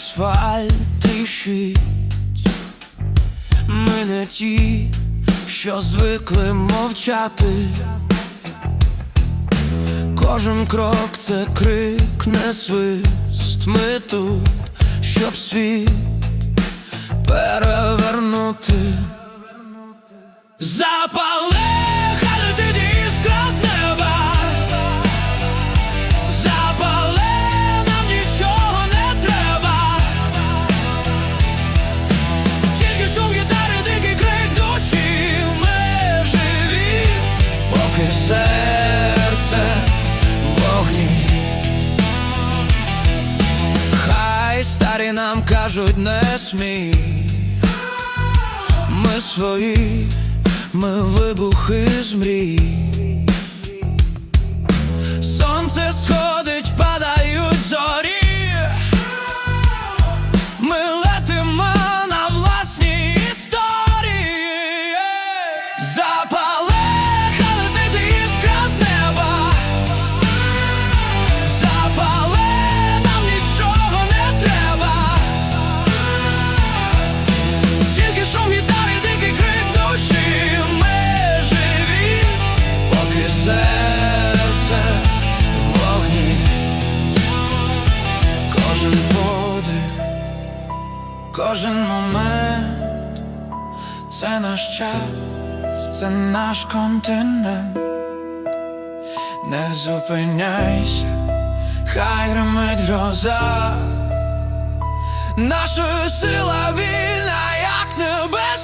асфальт тріщить Ми не ті, що звикли мовчати. Кожен крок це крик, не свист. Ми тут, щоб світ перевернути. Серце в вогні. Хай старі нам кажуть, не смій. Ми свої, ми вибухи з мрій. Сонце сходить, кожен момент це наш час, це наш континент. Не зупиняйся, хай гримить гроза. Наша сила вільна, як небеса.